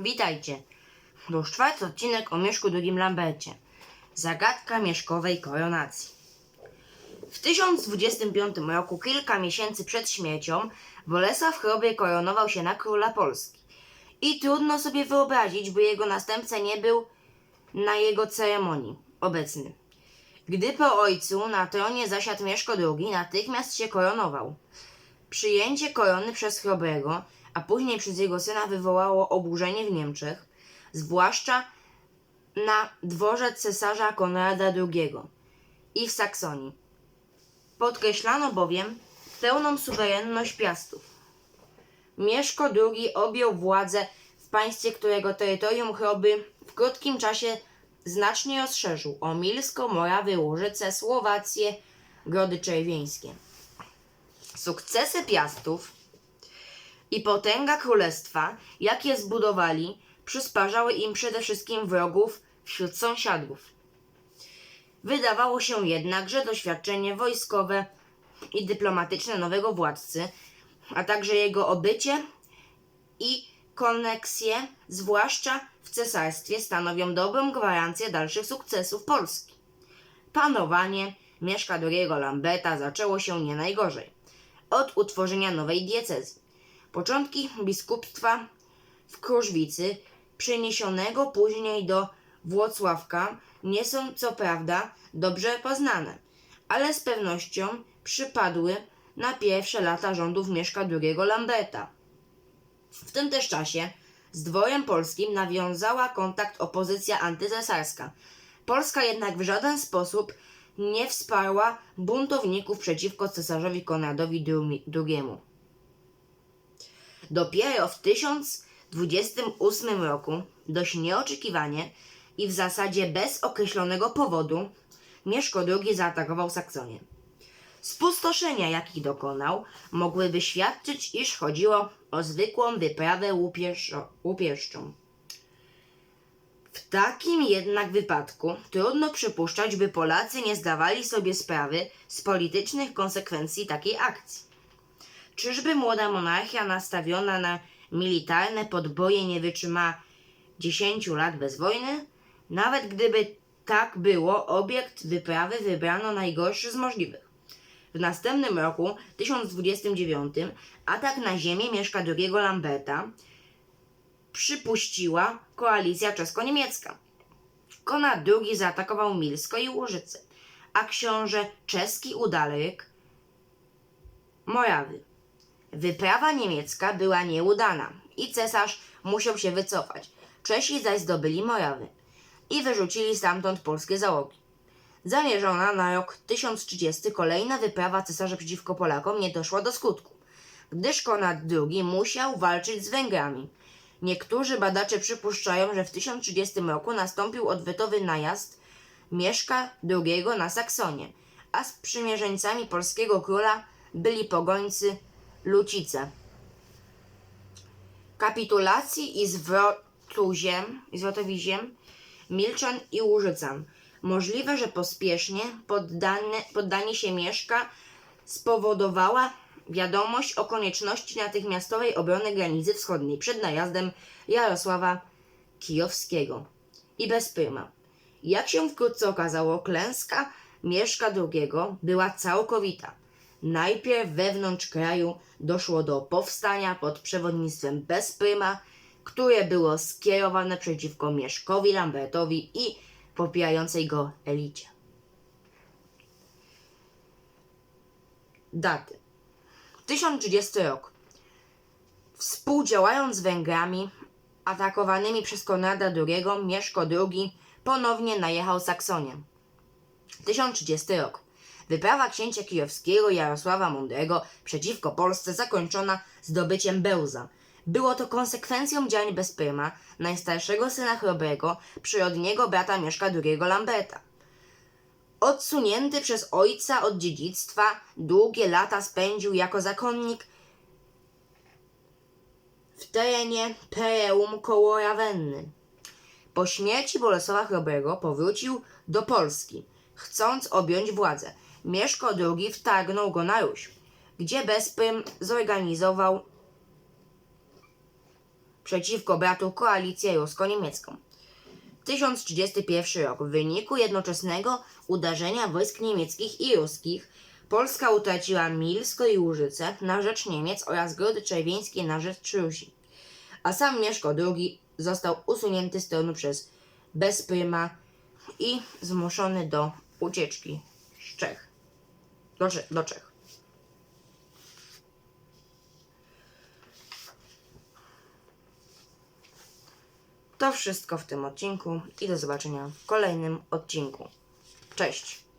Witajcie. To już czwarty odcinek o Mieszku II Lambercie. Zagadka mieszkowej koronacji. W 1025 roku, kilka miesięcy przed śmiercią, Bolesław Chrobry koronował się na króla Polski. I trudno sobie wyobrazić, by jego następca nie był na jego ceremonii obecny. Gdy po ojcu na tronie zasiadł Mieszko II, natychmiast się koronował. Przyjęcie korony przez Chrobrego, a później przez jego syna wywołało oburzenie w Niemczech, zwłaszcza na dworze cesarza Konrada II i w Saksonii. Podkreślano bowiem pełną suwerenność Piastów. Mieszko II objął władzę w państwie, którego terytorium chroby w krótkim czasie znacznie rozszerzył o Milsko, Morawy, Łużyce, Słowację, Grody Czerwieńskie. Sukcesy Piastów i potęga królestwa, jakie zbudowali, przysparzały im przede wszystkim wrogów wśród sąsiadów. Wydawało się jednak, że doświadczenie wojskowe i dyplomatyczne nowego władcy, a także jego obycie i koneksje, zwłaszcza w cesarstwie, stanowią dobrą gwarancję dalszych sukcesów Polski. Panowanie Mieszka II Lamberta zaczęło się nie najgorzej. Od utworzenia nowej diecezji. Początki biskupstwa w Kruszwicy, przeniesionego później do Włocławka, nie są co prawda dobrze poznane, ale z pewnością przypadły na pierwsze lata rządów Mieszka II Lamberta. W tym też czasie z dworem polskim nawiązała kontakt opozycja antycesarska. Polska jednak w żaden sposób nie wsparła buntowników przeciwko cesarzowi Konradowi II. Dopiero w 1028 roku, dość nieoczekiwanie i w zasadzie bez określonego powodu, Mieszko II zaatakował Saksonię. Spustoszenia, jakich dokonał, mogłyby świadczyć, iż chodziło o zwykłą wyprawę łupieszo- łupieszczą. W takim jednak wypadku trudno przypuszczać, by Polacy nie zdawali sobie sprawy z politycznych konsekwencji takiej akcji. Czyżby młoda monarchia nastawiona na militarne podboje nie wytrzymała 10 lat bez wojny? Nawet gdyby tak było, obiekt wyprawy wybrano najgorszy z możliwych. W następnym roku, 1029, atak na ziemię Mieszka II Lamberta przypuściła koalicja czesko-niemiecka. Konrad II zaatakował Milsko i Łużyce, a książę czeski Udalryk Morawy. Wyprawa niemiecka była nieudana i cesarz musiał się wycofać. Czesi zaś zdobyli Morawy i wyrzucili stamtąd polskie załogi. Zamierzona na rok 1030 kolejna wyprawa cesarza przeciwko Polakom nie doszła do skutku, gdyż Konrad II musiał walczyć z Węgrami. Niektórzy badacze przypuszczają, że w 1030 roku nastąpił odwetowy najazd Mieszka II na Saksonię, a sprzymierzeńcami polskiego króla byli pogońcy Lucice. Kapitulacji i zwrotu ziem, zwrotowi ziem Milczan i Łużycan. Możliwe, że pospiesznie poddanie, poddanie się Mieszka spowodowała wiadomość o konieczności natychmiastowej obrony granicy wschodniej przed najazdem Jarosława Kijowskiego i Bezpryma. Jak się wkrótce okazało, klęska Mieszka II była całkowita. Najpierw wewnątrz kraju doszło do powstania pod przewodnictwem Bezpryma, które było skierowane przeciwko Mieszkowi Lambertowi i popierającej go elicie. Daty. 1030 rok. Współdziałając z Węgrami atakowanymi przez Konrada II, Mieszko II ponownie najechał Saksonię. 1030 rok. Wyprawa księcia kijowskiego Jarosława Mądrego przeciwko Polsce zakończona zdobyciem Bełza. Było to konsekwencją działań Bezpryma, najstarszego syna Chrobrego, przyrodniego brata Mieszka II Lamberta. Odsunięty przez ojca od dziedzictwa, długie lata spędził jako zakonnik w terenie Pereum koło Rawenny. Po śmierci Bolesława Chrobrego powrócił do Polski, chcąc objąć władzę. Mieszko II wtargnął go na Ruś, gdzie Bezprym zorganizował przeciwko bratu koalicję rusko-niemiecką. 1031 rok. W wyniku jednoczesnego uderzenia wojsk niemieckich i ruskich Polska utraciła Milsko i Łużyce na rzecz Niemiec oraz Grody Czerwieńskie na rzecz Rusi. A sam Mieszko II został usunięty z tronu przez Bezpryma i zmuszony do ucieczki z Czech. Do, do Czech. To wszystko w tym odcinku i do zobaczenia w kolejnym odcinku. Cześć!